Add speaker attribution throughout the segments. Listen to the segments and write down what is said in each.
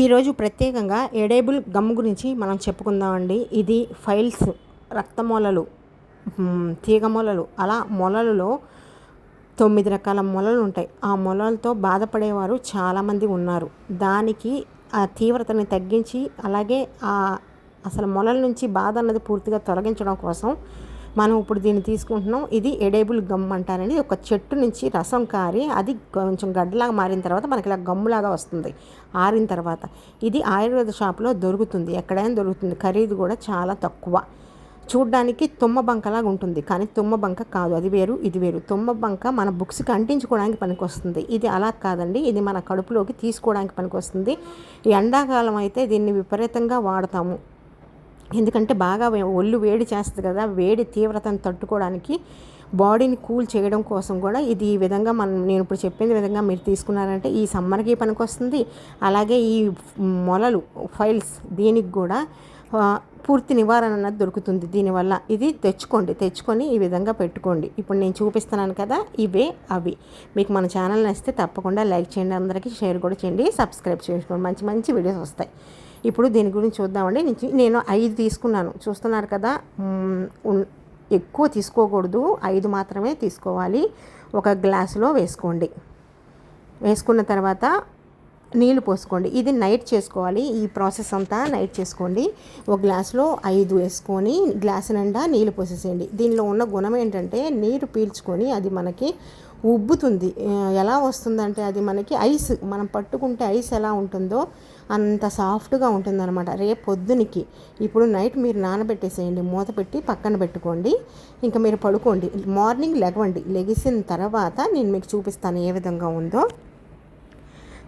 Speaker 1: ఈరోజు ప్రత్యేకంగా ఎడేబుల్ గమ్ గురించి మనం చెప్పుకుందామండి. ఇది ఫైల్స్ రక్త మొలలు తీగ మొలలు అలా మొలలలో తొమ్మిది రకాల మొలలు ఉంటాయి. ఆ మొలలతో బాధపడేవారు చాలామంది ఉన్నారు. దానికి ఆ తీవ్రతని తగ్గించి అలాగే ఆ అసలు మొలల నుంచి బాధ అన్నది పూర్తిగా తొలగించడం కోసం మనం ఇప్పుడు దీన్ని తీసుకుంటున్నాం. ఇది ఎడేబుల్ గమ్ అంటారండి. ఒక చెట్టు నుంచి రసం కారి అది కొంచెం గడ్డలాగా మారిన తర్వాత మనకి ఇలా గమ్ములాగా వస్తుంది. ఆరిన తర్వాత ఇది ఆయుర్వేద షాప్లో దొరుకుతుంది. ఎక్కడైనా దొరుకుతుంది. ఖరీదు కూడా చాలా తక్కువ. చూడ్డానికి తుమ్మ బంకలాగా ఉంటుంది. కానీ తుమ్మ బంక కాదు. అది వేరు ఇది వేరు. తుమ్మ బంక మన బుక్స్కి అంటించుకోవడానికి పనికొస్తుంది. ఇది అలా కాదండి. ఇది మన కడుపులోకి తీసుకోవడానికి పనికొస్తుంది. ఎండాకాలం అయితే దీన్ని విపరీతంగా వాడతాము. ఎందుకంటే బాగా వే- ఒళ్ళు వేడి చేస్తుంది కదా వేడి తీవ్రతను తట్టుకోవడానికి బాడీని కూల్ చేయడం కోసం కూడా ఇది ఈ విధంగా మనం నేను ఇప్పుడు చెప్పిన విధంగా మీరు తీసుకున్నారంటే ఈ సమ్మర్కి పనికొస్తుంది అలాగే ఈ మొలలు ఫైల్స్ దీనికి కూడా పూర్తి నివారణ అన్నది దొరుకుతుంది. దీనివల్ల ఇది తెచ్చుకోండి తెచ్చుకొని ఈ విధంగా పెట్టుకోండి. ఇప్పుడు నేను చూపిస్తున్నాను కదా ఇవే అవి. మీకు మన ఛానల్ నచ్చితే తప్పకుండా లైక్ చేయండి అందరికీ షేర్ కూడా చేయండి సబ్స్క్రైబ్ చేసుకోండి. మంచి మంచి వీడియోస్ వస్తాయి. ఇప్పుడు దీని గురించి చూద్దామండి. నేను- ఐదు తీసుకున్నాను. చూస్తున్నారు కదా ఎక్కువ తీసుకోకూడదు. ఐదు మాత్రమే తీసుకోవాలి. ఒక గ్లాసులో వేసుకోండి. వేసుకున్న తర్వాత నీళ్ళు పోసుకోండి. ఇది నైట్ చేసుకోవాలి. ఈ ప్రాసెస్ అంతా నైట్ చేసుకోండి. ఒక గ్లాసులో ఐదు వేసుకొని గ్లాసు నిండా నీళ్ళు పోసేసేయండి. దీనిలో ఉన్న గుణం ఏంటంటే నీరు పీల్చుకొని అది మనకి ఉబ్బుతుంది. ఎలా వస్తుందంటే అది మనకి ఐస్ మనం పట్టుకుంటే ఐస్ ఎలా ఉంటుందో అంత సాఫ్ట్గా ఉంటుందన్నమాట. రేపు పొద్దునికి ఇప్పుడు నైట్ మీరు నానబెట్టేసేయండి. మూత పెట్టి పక్కన పెట్టుకోండి. ఇంకా మీరు పడుకోండి. మార్నింగ్ లెగవండి లెగిసిన తర్వాత నేను మీకు చూపిస్తాను ఏ విధంగా ఉందో.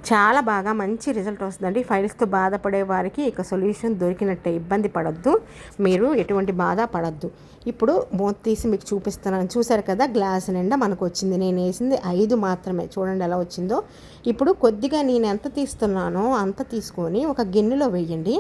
Speaker 1: చాలా బాగా మంచి రిజల్ట్ వస్తుందండి. ఫైల్స్తో బాధపడే వారికి ఇక సొల్యూషన్ దొరికినట్టే ఇబ్బంది పడద్దు. మీరు ఎటువంటి బాధ పడద్దు. ఇప్పుడు మూత తీసి మీకు చూపిస్తున్నాను. చూసారు కదా గ్లాస్ నిండా మనకు వచ్చింది. నేను వేసింది ఐదు మాత్రమే. చూడండి ఎలా వచ్చిందో. ఇప్పుడు కొద్దిగా నేను ఎంత తీస్తున్నానో అంత తీసుకొని ఒక గిన్నెలో వేయండి.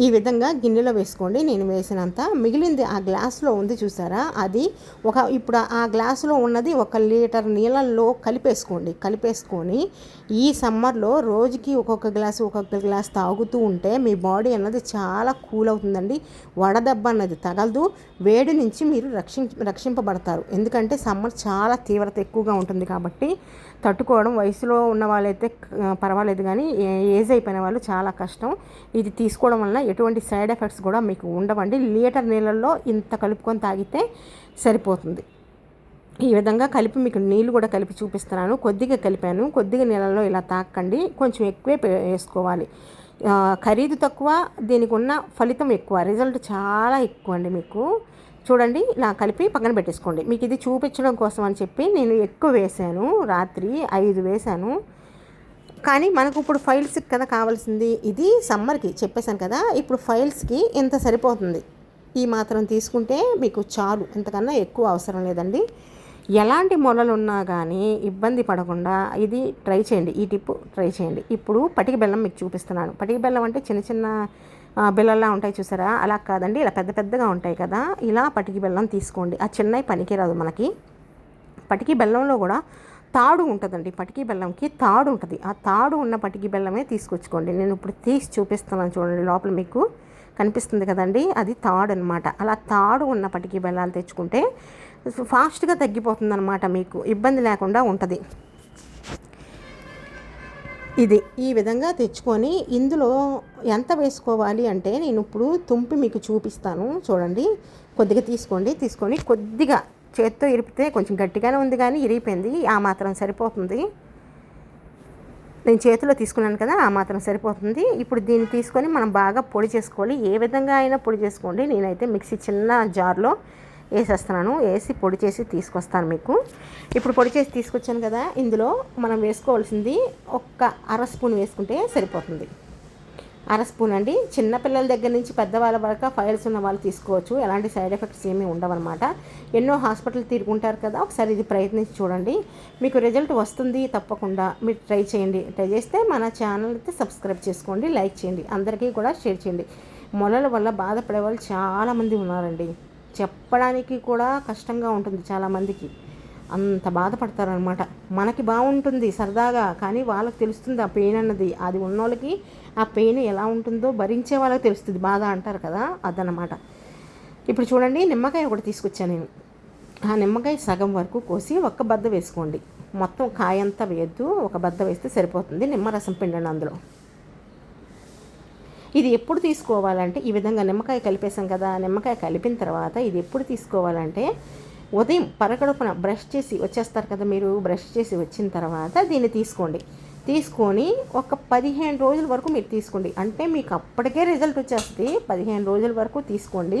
Speaker 1: ఈ విధంగా గిన్నెలో వేసుకోండి. నేను వేసినంత మిగిలింది ఆ గ్లాసులో ఉంది చూసారా? అది ఒక ఇప్పుడు ఆ గ్లాసులో ఉన్నది ఒక లీటర్ నీళ్ళల్లో కలిపేసుకోండి. కలిపేసుకొని ఈ సమ్మర్లో రోజుకి ఒక్కొక్క గ్లాసు ఒక్కొక్క గ్లాస్ తాగుతూ ఉంటే మీ బాడీ అన్నది చాలా కూల్ అవుతుందండి. వడదెబ్బ అన్నది తగలదు. వేడి నుంచి మీరు రక్షి రక్షింపబడతారు. ఎందుకంటే సమ్మర్ చాలా తీవ్రత ఎక్కువగా ఉంటుంది కాబట్టి తట్టుకోవడం వయసులో ఉన్న వాళ్ళైతే పర్వాలేదు కానీ ఏ- ఏజ్ అయిపోయిన వాళ్ళు చాలా కష్టం. ఇది తీసుకోవడం వల్ల ఎటువంటి సైడ్ ఎఫెక్ట్స్ కూడా మీకు ఉండవండి. లీటర్ నీళ్ళల్లో ఇంత కలుపుకొని తాగితే సరిపోతుంది. ఈ విధంగా కలిపి మీకు నీళ్ళు కూడా కలిపి చూపిస్తున్నాను. కొద్దిగా కలిపాను. కొద్దిగా నీళ్ళలో ఇలా తాకండి. కొంచెం ఎక్కువే వేసుకోవాలి. ఖరీదు తక్కువ దీనికి ఉన్న ఫలితం ఎక్కువ. రిజల్ట్ చాలా ఎక్కువ అండి మీకు. చూడండి ఇలా కలిపి పక్కన పెట్టేసుకోండి. మీకు ఇది చూపించడం కోసం అని చెప్పి నేను ఎక్కువ వేసాను రాత్రి ఐదు వేసాను కానీ మనకు ఇప్పుడు ఫైల్స్కి కదా కావాల్సింది. ఇది సమ్మర్కి చెప్పేశాను కదా ఇప్పుడు ఫైల్స్కి ఇంత సరిపోతుంది? ఈ మాత్రం తీసుకుంటే మీకు చాలు. ఇంతకన్నా ఎక్కువ అవసరం లేదండి. ఎలాంటి మొలలు ఉన్నా కానీ ఇబ్బంది పడకుండా ఇది ట్రై చేయండి. ఈ టిప్ ట్రై చేయండి. ఇప్పుడు పటిక బెల్లం మీకు చూపిస్తున్నాను. పటిక బెల్లం అంటే చిన్న చిన్న బిల్లల్లా బిళ్ళల్లా ఉంటాయి చూసారా? అలా కాదండి. ఇలా పెద్ద పెద్దగా ఉంటాయి కదా. ఇలా పటికి బెల్లం తీసుకోండి. ఆ చిన్నవి పనికిరాదు మనకి. పటికి బెల్లంలో కూడా తాడు ఉంటుందండి పటికి బెల్లంకి తాడు ఉంటుంది. ఆ తాడు ఉన్న పటికి బెల్లమే తీసుకొచ్చుకోండి. నేను ఇప్పుడు తీసి చూపిస్తున్నాను చూడండి లోపల మీకు. కనిపిస్తుంది కదండి? అది తాడు అనమాట అలా తాడు ఉన్న పటికి బెల్లాలు తెచ్చుకుంటే ఫాస్ట్గా తగ్గిపోతుంది అనమాట మీకు. ఇబ్బంది లేకుండా ఉంటుంది. ఇది ఈ విధంగా తెచ్చుకొని ఇందులో ఎంత వేసుకోవాలి అంటే నేను ఇప్పుడు తుంపి మీకు చూపిస్తాను. చూడండి. కొద్దిగా తీసుకోండి. తీసుకొని కొద్దిగా చేత్తో ఇరిపితే కొంచెం గట్టిగానే ఉంది కానీ ఇరిగిపోయింది. ఆ మాత్రం సరిపోతుంది. నేను చేతిలో తీసుకున్నాను కదా ఆ మాత్రం సరిపోతుంది. ఇప్పుడు దీన్ని తీసుకొని మనం బాగా పొడి చేసుకోవాలి. ఏ విధంగా అయినా పొడి చేసుకోండి. నేనైతే మిక్సీ చిన్న జార్లో వేసేస్తున్నాను. వేసి పొడి చేసి తీసుకొస్తాను మీకు. ఇప్పుడు పొడి చేసి తీసుకొచ్చాను కదా ఇందులో మనం వేసుకోవాల్సింది ఒక్క అర స్పూన్ వేసుకుంటే సరిపోతుంది. అర స్పూన్ అండి. చిన్నపిల్లల దగ్గర నుంచి పెద్దవాళ్ళ వరకు ఫైల్స్ ఉన్న వాళ్ళు తీసుకోవచ్చు. ఎలాంటి సైడ్ ఎఫెక్ట్స్ ఏమీ ఉండవన్నమాట. ఎన్నో హాస్పిటల్ తిరుగుంటారు కదా ఒకసారి ఇది ప్రయత్నించి చూడండి. మీకు రిజల్ట్ వస్తుంది తప్పకుండా. మీరు ట్రై చేయండి. ట్రై చేస్తే మన ఛానల్ అయితే సబ్స్క్రైబ్ చేసుకోండి లైక్ చేయండి. అందరికీ కూడా షేర్ చేయండి. మొలల వల్ల బాధపడే వాళ్ళు చాలామంది ఉన్నారండి. చెప్పడానికి కూడా కష్టంగా ఉంటుంది చాలామందికి అంత బాధపడతారనమాట మనకి బాగుంటుంది సరదాగా కానీ వాళ్ళకి తెలుస్తుంది ఆ పెయిన్ అన్నది. అది ఉన్నోళ్ళకి ఆ పెయిన్ ఎలా ఉంటుందో భరించే వాళ్ళకి తెలుస్తుంది. బాధ అంటారు కదా అదనమాట ఇప్పుడు చూడండి నిమ్మకాయ ఒకటి తీసుకొచ్చాను నేను. ఆ నిమ్మకాయ సగం వరకు కోసి ఒక్క బద్ద వేసుకోండి. మొత్తం కాయంతా వేయద్దు ఒక బద్ద వేస్తే సరిపోతుంది నిమ్మరసం పిండండి అందులో. ఇది ఎప్పుడు తీసుకోవాలంటే ఈ విధంగా నిమ్మకాయ కలిపేసాం కదా నిమ్మకాయ కలిపిన తర్వాత ఇది ఎప్పుడు తీసుకోవాలంటే ఉదయం పరగడుపున బ్రష్ చేసి వచ్చేస్తారు కదా మీరు బ్రష్ చేసి వచ్చిన తర్వాత దీన్ని తీసుకోండి. తీసుకొని ఒక పదిహేను రోజుల వరకు మీరు తీసుకోండి. అంటే మీకు అప్పటికే రిజల్ట్ వచ్చేస్తుంది. పదిహేను రోజుల వరకు తీసుకోండి.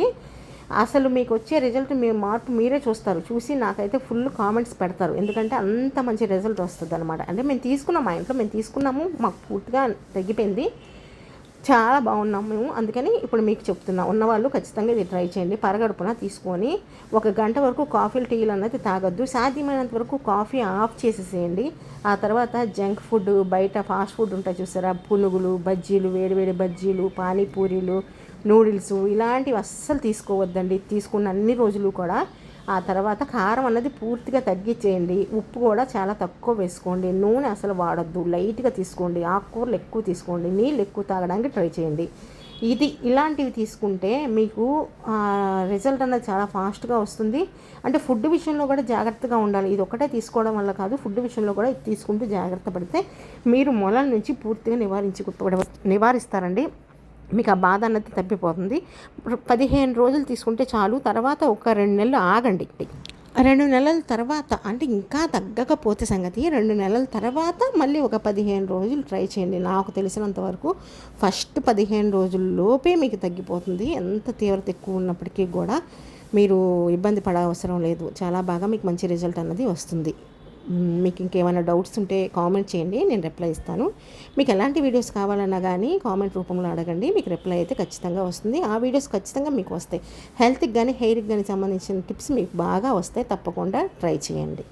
Speaker 1: అసలు మీకు వచ్చే రిజల్ట్ మీ మార్పు మీరే చూస్తారు. చూసి నాకైతే ఫుల్ కామెంట్స్ పెడతారు. ఎందుకంటే అంత మంచి రిజల్ట్ వస్తుంది అనమాట అంటే మేము తీసుకున్నాం మా ఇంట్లో మేము తీసుకున్నాము. మాకు పూర్తిగా తగ్గిపోయింది చాలా బాగున్నాం మేము. అందుకని ఇప్పుడు మీకు చెప్తున్నా ఉన్నవాళ్ళు ఖచ్చితంగా ఇది ట్రై చేయండి. పరగడుపున తీసుకొని ఒక గంట వరకు కాఫీలు టీలు అనేది తాగొద్దు. సాధ్యమైనంత వరకు కాఫీ ఆఫ్ చేసేసేయండి. ఆ తర్వాత జంక్ ఫుడ్ బయట ఫాస్ట్ ఫుడ్ ఉంటాయి చూసారా? పునుగులు బజ్జీలు వేడివేడి బజ్జీలు పానీపూరీలు నూడిల్స్ ఇలాంటివి అస్సలు తీసుకోవద్దండి. తీసుకున్న అన్ని రోజులు కూడా ఆ తర్వాత కారం అన్నది పూర్తిగా తగ్గించేయండి. ఉప్పు కూడా చాలా తక్కువ వేసుకోండి. నూనె అసలు వాడద్దు. లైట్గా తీసుకోండి. ఆకుకూరలు ఎక్కువ తీసుకోండి. నీళ్ళు ఎక్కువ తాగడానికి ట్రై చేయండి. ఇది ఇలాంటివి తీసుకుంటే మీకు రిజల్ట్ అన్నది చాలా ఫాస్ట్గా వస్తుంది. అంటే ఫుడ్ విషయంలో కూడా జాగ్రత్తగా ఉండాలి. ఇది ఒకటే తీసుకోవడం వల్ల కాదు. ఫుడ్ విషయంలో కూడా ఇది తీసుకుంటూ జాగ్రత్త పడితే మీరు మొలల నుంచి పూర్తిగా నివారించి నివారిస్తారండి. మీకు ఆ బాధ అన్నది తప్పిపోతుంది. పదిహేను రోజులు తీసుకుంటే చాలు తర్వాత ఒక రెండు నెలలు ఆగండి రెండు నెలల తర్వాత అంటే ఇంకా తగ్గకపోతే సంగతి రెండు నెలల తర్వాత మళ్ళీ ఒక పదిహేను రోజులు ట్రై చేయండి. నాకు తెలిసినంత వరకు ఫస్ట్ పదిహేను రోజుల్లోపే మీకు తగ్గిపోతుంది. ఎంత తీవ్రత ఎక్కువ ఉన్నప్పటికీ కూడా మీరు ఇబ్బంది పడ అవసరం లేదు. చాలా బాగా మీకు మంచి రిజల్ట్ అన్నది వస్తుంది. మీకు ఇంకేమైనా డౌట్స్ ఉంటే కామెంట్ చేయండి నేను రిప్లై ఇస్తాను. మీకు ఎలాంటి వీడియోస్ కావాలన్నా కానీ కామెంట్ రూపంలో అడగండి మీకు రిప్లై అయితే ఖచ్చితంగా వస్తుంది. ఆ వీడియోస్ ఖచ్చితంగా మీకు వస్తాయి. హెల్త్కి కానీ హెయిర్కి కానీ సంబంధించిన టిప్స్ మీకు బాగా వస్తాయి తప్పకుండా ట్రై చేయండి.